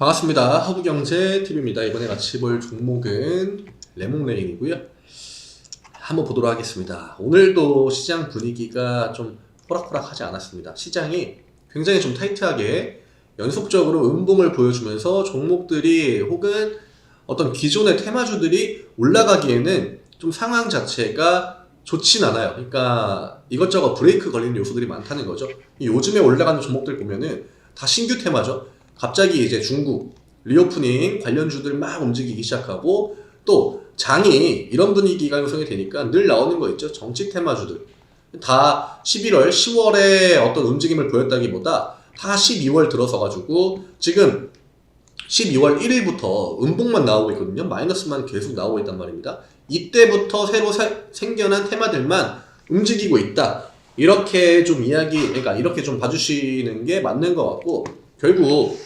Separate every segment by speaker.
Speaker 1: 반갑습니다. 허브경제 TV입니다. 이번에 같이 볼 종목은 레몬레인이고요. 한번 보도록 하겠습니다. 오늘도 시장 분위기가 좀 호락호락하지 않았습니다. 시장이 굉장히 좀 타이트하게 연속적으로 음봉을 보여주면서 종목들이 혹은 어떤 기존의 테마주들이 올라가기에는 좀 상황 자체가 좋진 않아요. 그러니까 이것저것 브레이크 걸리는 요소들이 많다는 거죠. 이 요즘에 올라가는 종목들 보면은 다 신규 테마죠. 갑자기 이제 중국 리오프닝 관련주들 막 움직이기 시작하고 또 장이 이런 분위기가 형성이 되니까 늘 나오는 거 있죠. 정치 테마주들. 다 11월, 10월에 어떤 움직임을 보였다기보다 다 12월 들어서 가지고 지금 12월 1일부터 음봉만 나오고 있거든요. 마이너스만 계속 나오고 있단 말입니다. 이때부터 새로 사- 생겨난 테마들만 움직이고 있다. 이렇게 좀 이야기, 그러니까 이렇게 좀 봐주시는 게 맞는 것 같고, 결국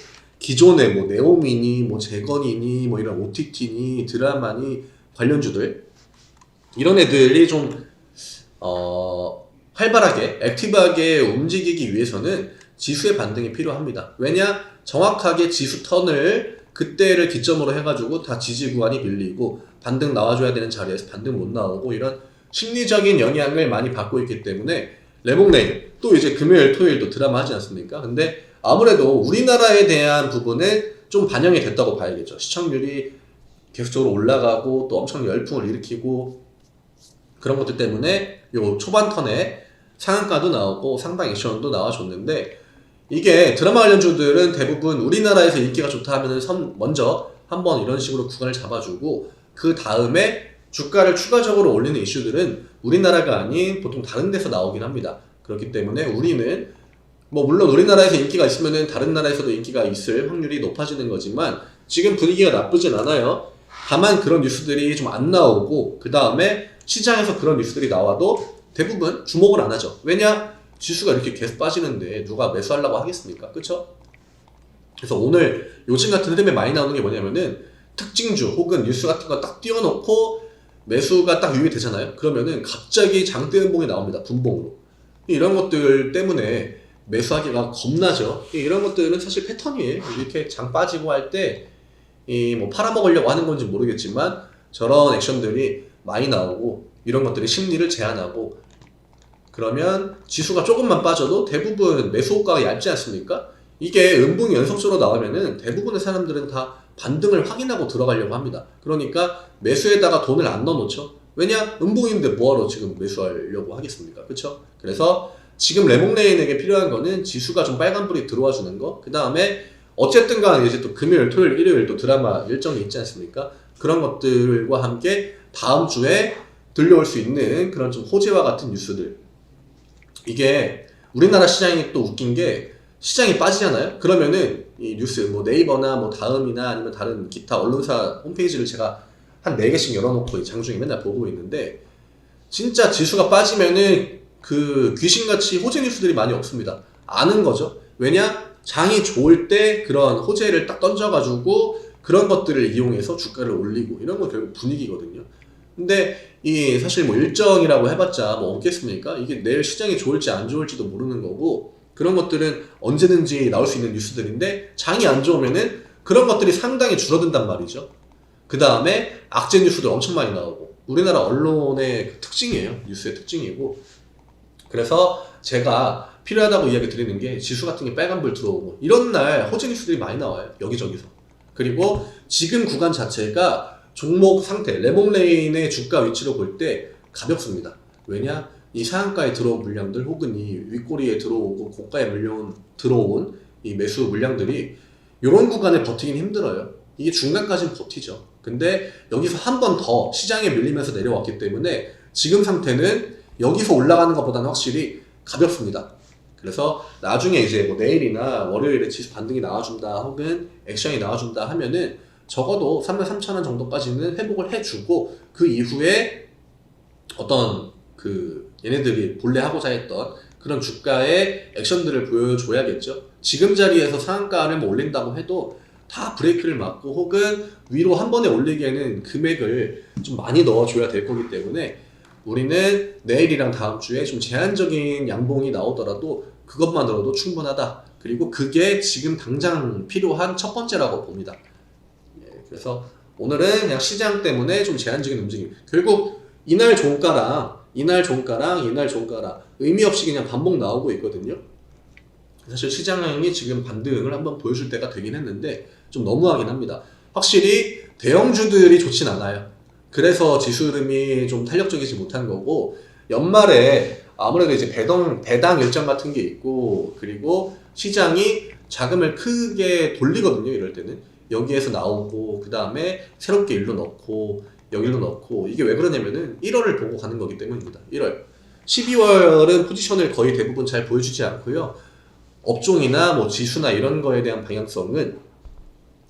Speaker 1: 기존의 뭐 네오미니, 뭐 재건이니, 뭐 이런 OTT니, 드라마니 관련주들 이런 애들이 좀 어, 활발하게, 액티브하게 움직이기 위해서는 지수의 반등이 필요합니다. 왜냐? 정확하게 지수 턴을 그때를 기점으로 해가지고 다 지지 구간이 밀리고 반등 나와줘야 되는 자리에서 반등 못 나오고 이런 심리적인 영향을 많이 받고 있기 때문에 레몽레인 또 이제 금요일 토요일도 드라마 하지 않습니까? 근데 아무래도 우리나라에 대한 부분은 좀 반영이 됐다고 봐야겠죠. 시청률이 계속적으로 올라가고 또 엄청 열풍을 일으키고 그런 것들 때문에 요 초반 턴에 상한가도 나오고 상당 액션도 나와줬는데 이게 드라마 관련주들은 대부분 우리나라에서 인기가 좋다 하면은 선 먼저 한번 이런 식으로 구간을 잡아주고 그 다음에 주가를 추가적으로 올리는 이슈들은 우리나라가 아닌 보통 다른 데서 나오긴 합니다. 그렇기 때문에 우리는 뭐 물론 우리나라에서 인기가 있으면은 다른 나라에서도 인기가 있을 확률이 높아지는 거지만 지금 분위기가 나쁘진 않아요. 다만 그런 뉴스들이 좀 안 나오고 그 다음에 시장에서 그런 뉴스들이 나와도 대부분 주목을 안 하죠. 왜냐? 지수가 이렇게 계속 빠지는데 누가 매수하려고 하겠습니까? 그쵸? 그래서 오늘 요즘 같은 흐름에 많이 나오는 게 뭐냐면은 특징주 혹은 뉴스 같은 거 딱 띄워놓고 매수가 딱 유입이 되잖아요. 그러면은 갑자기 장대 음봉이 나옵니다. 분봉으로. 이런 것들 때문에 매수하기가 겁나죠. 이런 것들은 사실 패턴이에요. 이렇게 장 빠지고 할 때 이 뭐 팔아먹으려고 하는 건지 모르겠지만 저런 액션들이 많이 나오고 이런 것들이 심리를 제한하고 그러면 지수가 조금만 빠져도 대부분 매수 호가가 얇지 않습니까? 이게 음봉이 연속적으로 나오면은 대부분의 사람들은 다 반등을 확인하고 들어가려고 합니다. 그러니까 매수에다가 돈을 안 넣어놓죠. 왜냐? 음봉인데 뭐하러 지금 매수하려고 하겠습니까? 그쵸? 그래서 지금 레몽레인에게 필요한 거는 지수가 좀 빨간불이 들어와 주는 거. 그 다음에 어쨌든 간에 이제 또 금요일, 토요일, 일요일 또 드라마 일정이 있지 않습니까? 그런 것들과 함께 다음 주에 들려올 수 있는 그런 좀 호재와 같은 뉴스들. 이게 우리나라 시장이 또 웃긴 게 시장이 빠지잖아요? 그러면은 이 뉴스 뭐 네이버나 뭐 다음이나 아니면 다른 기타 언론사 홈페이지를 제가 한 4개씩 열어놓고 이 장중에 맨날 보고 있는데 진짜 지수가 빠지면은 그 귀신같이 호재 뉴스들이 많이 없습니다. 아는 거죠. 왜냐? 장이 좋을 때 그런 호재를 딱 던져가지고 그런 것들을 이용해서 주가를 올리고 이런 건 결국 분위기거든요. 근데 이 사실 뭐 일정이라고 해봤자 뭐 없겠습니까? 이게 내일 시장이 좋을지 안 좋을지도 모르는 거고 그런 것들은 언제든지 나올 수 있는 뉴스들인데 장이 안 좋으면은 그런 것들이 상당히 줄어든단 말이죠. 그 다음에 악재 뉴스들 엄청 많이 나오고 우리나라 언론의 그 특징이에요. 뉴스의 특징이고 그래서 제가 필요하다고 이야기 드리는 게 지수 같은 게 빨간불 들어오고 이런 날 호재 뉴스들이 많이 나와요. 여기저기서. 그리고 지금 구간 자체가 종목 상태, 레몬레인의 주가 위치로 볼 때 가볍습니다. 왜냐? 이 상한가에 들어온 물량들 혹은 이 윗꼬리에 들어오고 고가에 물려온 들어온 이 매수 물량들이 이런 구간에 버티긴 힘들어요. 이게 중간까지는 버티죠. 근데 여기서 한 번 더 시장에 밀리면서 내려왔기 때문에 지금 상태는 여기서 올라가는 것보다는 확실히 가볍습니다. 그래서 나중에 이제 뭐 내일이나 월요일에 지수 반등이 나와준다 혹은 액션이 나와준다 하면은 적어도 33,000원 정도까지는 회복을 해주고 그 이후에 어떤 그 얘네들이 본래 하고자 했던 그런 주가의 액션들을 보여줘야겠죠. 지금 자리에서 상한가를 뭐 올린다고 해도 다 브레이크를 맞고 혹은 위로 한 번에 올리기에는 금액을 좀 많이 넣어줘야 될 거기 때문에 우리는 내일이랑 다음 주에 좀 제한적인 양봉이 나오더라도 그것만으로도 충분하다. 그리고 그게 지금 당장 필요한 첫 번째라고 봅니다. 예, 그래서 오늘은 그냥 시장 때문에 좀 제한적인 움직임. 결국 이날 종가랑 이날 종가랑 이날 종가랑 의미 없이 그냥 반복 나오고 있거든요. 사실 시장이 지금 반등을 한번 보여줄 때가 되긴 했는데 좀 너무하긴 합니다. 확실히 대형주들이 좋진 않아요. 그래서 지수 흐름이 좀 탄력적이지 못한 거고 연말에 아무래도 이제 배당 배당 일정 같은 게 있고 그리고 시장이 자금을 크게 돌리거든요. 이럴 때는 여기에서 나오고 그 다음에 새롭게 일로 넣고 여기로 넣고 이게 왜 그러냐면은 1월을 보고 가는 거기 때문입니다. 1월 12월은 포지션을 거의 대부분 잘 보여주지 않고요. 업종이나 뭐 지수나 이런 거에 대한 방향성은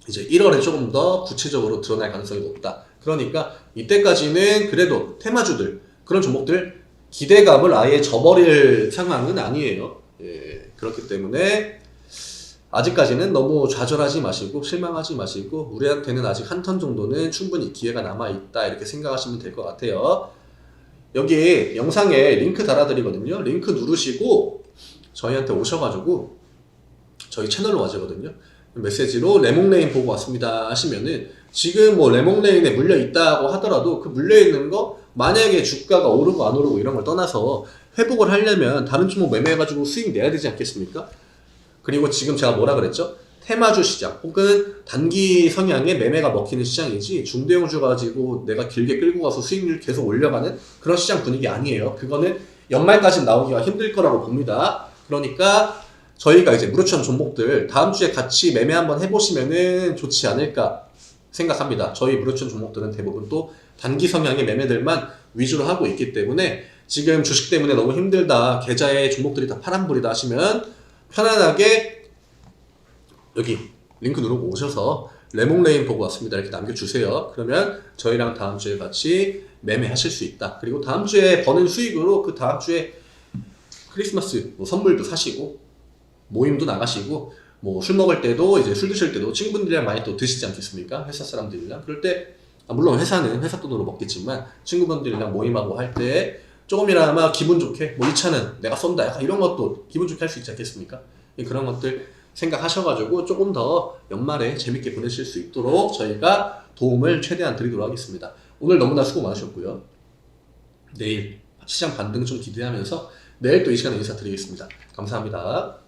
Speaker 1: 이제 1월에 조금 더 구체적으로 드러날 가능성이 높다. 그러니까 이때까지는 그래도 테마주들 그런 종목들 기대감을 아예 저버릴 상황은 아니에요. 예, 그렇기 때문에 아직까지는 너무 좌절하지 마시고 실망하지 마시고 우리한테는 아직 한 턴 정도는 충분히 기회가 남아 있다 이렇게 생각하시면 될 것 같아요. 여기 영상에 링크 달아드리거든요. 링크 누르시고 저희한테 오셔가지고 저희 채널로 와주거든요. 메시지로 레몽레인 보고 왔습니다 하시면은 지금 뭐 레몽레인에 물려 있다고 하더라도 그 물려 있는 거 만약에 주가가 오르고 안 오르고 이런 걸 떠나서 회복을 하려면 다른 종목 매매해가지고 수익 내야 되지 않겠습니까? 그리고 지금 제가 뭐라 그랬죠? 테마주 시장 혹은 단기 성향의 매매가 먹히는 시장이지 중대형주 가지고 내가 길게 끌고 가서 수익률 계속 올려가는 그런 시장 분위기 아니에요. 그거는 연말까지 나오기가 힘들 거라고 봅니다. 그러니까 저희가 이제 무료천 종목들 다음 주에 같이 매매 한번 해보시면은 좋지 않을까 생각합니다. 저희 무료천 종목들은 대부분 또 단기 성향의 매매들만 위주로 하고 있기 때문에 지금 주식 때문에 너무 힘들다 계좌의 종목들이 다 파란불이다 하시면 편안하게 여기 링크 누르고 오셔서 레몽레인 보고 왔습니다. 이렇게 남겨주세요. 그러면 저희랑 다음 주에 같이 매매하실 수 있다. 그리고 다음 주에 버는 수익으로 그 다음 주에 크리스마스 뭐 선물도 사시고 모임도 나가시고 뭐 술 먹을 때도 이제 술 드실 때도 친구분들이랑 많이 또 드시지 않겠습니까 회사 사람들이랑 그럴 때 아, 물론 회사는 회사 돈으로 먹겠지만 친구분들이랑 모임하고 할 때 조금이나마 기분 좋게 뭐 이 차는 내가 쏜다 약간 이런 것도 기분 좋게 할 수 있지 않겠습니까? 예, 그런 것들 생각하셔가지고 조금 더 연말에 재밌게 보내실 수 있도록 저희가 도움을 최대한 드리도록 하겠습니다. 오늘 너무나 수고 많으셨고요. 내일 시장 반등 좀 기대하면서 내일 또 이 시간에 인사드리겠습니다. 감사합니다.